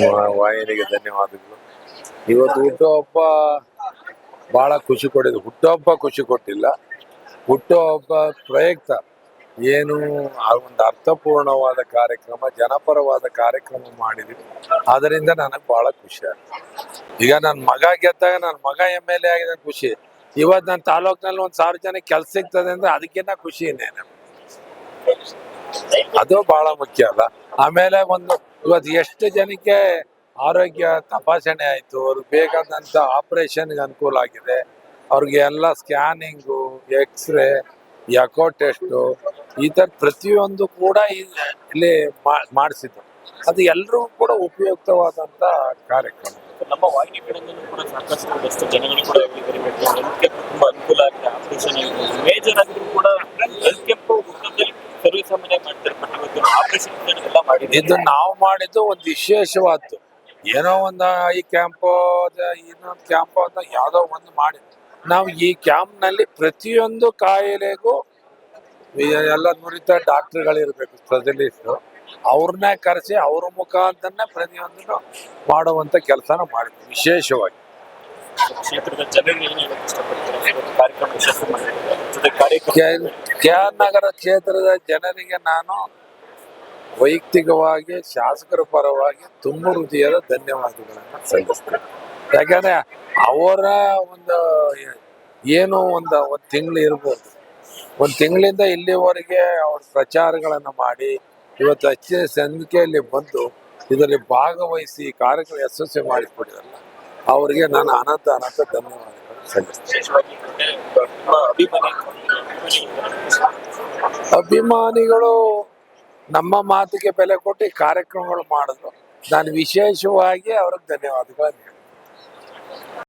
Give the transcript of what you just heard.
ನಿಮ್ಮ ವಾಹಿನಿಗೆ ಧನ್ಯವಾದಗಳು. ಇವತ್ತು ಹುಟ್ಟುಹಬ್ಬ ಬಹಳ ಖುಷಿ ಕೊಟ್ಟಿದ್ದು ಹುಟ್ಟುಹಬ್ಬ ಖುಷಿ ಕೊಟ್ಟಿಲ್ಲ. ಹುಟ್ಟುಹಬ್ಬ ಪ್ರಯುಕ್ತ ಏನು ಒಂದು ಅರ್ಥಪೂರ್ಣವಾದ ಕಾರ್ಯಕ್ರಮ, ಜನಪರವಾದ ಕಾರ್ಯಕ್ರಮ ಮಾಡಿದ್ವಿ. ಅದರಿಂದ ನನಗೆ ಬಹಳ ಖುಷಿ ಆಯ್ತು. ಈಗ ನನ್ನ ಮಗ ಗೆದ್ದಾಗ ನನ್ನ ಮಗ ಎಂ ಎಲ್ ಎ ಆಗಿದೆ ಖುಷಿ. ಇವತ್ತು ನನ್ನ ತಾಲೂಕಿನಲ್ಲಿ ಒಂದು ಸಾವಿರ ಜನಕ್ಕೆ ಕೆಲಸ ಸಿಗ್ತದೆ ಅಂದ್ರೆ ಅದಕ್ಕಿಂತ ಖುಷಿ ಇನ್ನೇನು. ಅದು ಬಹಳ ಮುಖ್ಯ ಅಲ್ಲ. ಆಮೇಲೆ ಒಂದು ಇವತ್ತು ಎಷ್ಟು ಜನಕ್ಕೆ ಆರೋಗ್ಯ ತಪಾಸಣೆ ಆಯ್ತು? ಅವ್ರಿಗೆ ಬೇಕಾದಂತ ಆಪರೇಷನ್ಗೆ ಅನುಕೂಲ ಆಗಿದೆ. ಅವ್ರಿಗೆ ಎಲ್ಲ ಸ್ಕ್ಯಾನಿಂಗು ಎಕ್ಸ್ರೇ ಎಕೋ ಟೆಸ್ಟು ಈ ಥರ ಪ್ರತಿಯೊಂದು ಕೂಡ ಇಲ್ಲಿ ಮಾಡಿಸಿದ್ರು. ಅದು ಎಲ್ರಿಗೂ ಕೂಡ ಉಪಯುಕ್ತವಾದಂತ ಕಾರ್ಯಕ್ರಮ. ನಮ್ಮ ವಾಹಿನಿ ಕಡೆಯಿಂದ ಕೂಡ ಸಾಕಷ್ಟು ಜನಗಳು ಕೂಡ ಹೇಳಿದ್ದಾರೆ ಹೆಲ್ತ್ ಕ್ಯಾಂಪ್ ತುಂಬಾ ಅನುಕೂಲ ಆಗಿದೆ ಆಪರೇಷನ್ ಮೇಜರ್ ಆಗಿದ್ರು ಕೂಡ ಹೆಲ್ತ್ ಕ್ಯಾಂಪ್ ಮುಖದಲ್ಲಿ ಸರ್ವಿಸ್ ಸಾಮಾನ್ಯ ಮಾಡ್ತಾರೆ ಬಟ್ ಇವತ್ತು ಆಪರೇಷನ್ ಎಲ್ಲ ಮಾಡಿದ್ದಾರೆ ಇದು ನಾವು ಮಾಡಿದ್ದು ಒಂದು ವಿಶೇಷವಾದ್ದು. ಏನೋ ಒಂದು ಈ ಕ್ಯಾಂಪು ಇನ್ನೊಂದು ಕ್ಯಾಂಪ್ ಅಂತ ಯಾವುದೋ ಒಂದು ಮಾಡಿದ್ದು. ನಾವು ಈ ಕ್ಯಾಂಪ್ನಲ್ಲಿ ಪ್ರತಿಯೊಂದು ಕಾಯಿಲೆಗೂ ಎಲ್ಲ ನುರಿತ ಡಾಕ್ಟರ್ಗಳಿರ್ಬೇಕು ಸ್ಪೆಷಲಿಸ್ಟು. ಅವ್ರನ್ನೇ ಕರೆಸಿ ಅವ್ರ ಮುಖಾಂತರನೇ ಪ್ರತಿಯೊಂದನ್ನು ಮಾಡುವಂತ ಕೆಲಸನ ಮಾಡಿದ್ವಿ ವಿಶೇಷವಾಗಿ. ಕ್ಷೇತ್ರದ ಜನರಿಗೆ ಏನು ಹೇಳಕ್ ಇಷ್ಟಪಡ್ತಾರೆ? ಇವತ್ತು ಕಾರ್ಯಕ್ರಮ ಯಶಸ್ವಿ ಮಾಡಿದ್ದಾರೆ? ಜೊತೆ ಕಾರ್ಯಕ್ರಮ ಕೆ ಆರ್ ನಗರ ಕ್ಷೇತ್ರದ ಜನರಿಗೆ ನಾನು ವೈಯಕ್ತಿಕವಾಗಿ ಶಾಸಕರ ಪರವಾಗಿ ತುಂಬ ಹೃದಯದ ಧನ್ಯವಾದಗಳನ್ನು ಸಲ್ಲಿಸ್ತೇನೆ. ಯಾಕಂದ್ರೆ ಅವರ ಒಂದು ಏನು ಒಂದು ಒಂದು ತಿಂಗಳು ಇರ್ಬೋದು. ಒಂದು ತಿಂಗಳಿಂದ ಇಲ್ಲಿವರೆಗೆ ಅವ್ರ ಪ್ರಚಾರಗಳನ್ನು ಮಾಡಿ ಇವತ್ತು ಹೆಚ್ಚಿನ ಸಂಖ್ಯೆಯಲ್ಲಿ ಬಂದು ಇದರಲ್ಲಿ ಭಾಗವಹಿಸಿ ಕಾರ್ಯಕ್ರಮ ಯಶಸ್ವಿ ಮಾಡಿಕೊಟ್ಟಿರಲ್ಲ ಅವರಿಗೆ ನಾನು ಅನಂತ ಅನಂತ ಧನ್ಯವಾದಗಳನ್ನು ಸಲ್ಲಿಸ್ತೇನೆ. ಅಭಿಮಾನಿಗಳು ನಮ್ಮ ಮಾತಿಗೆ ಬೆಲೆ ಕೊಟ್ಟು ಕಾರ್ಯಕ್ರಮಗಳು ಮಾಡಿದ್ರು. ನಾನು ವಿಶೇಷವಾಗಿ ಅವ್ರಿಗೆ ಧನ್ಯವಾದಗಳನ್ನು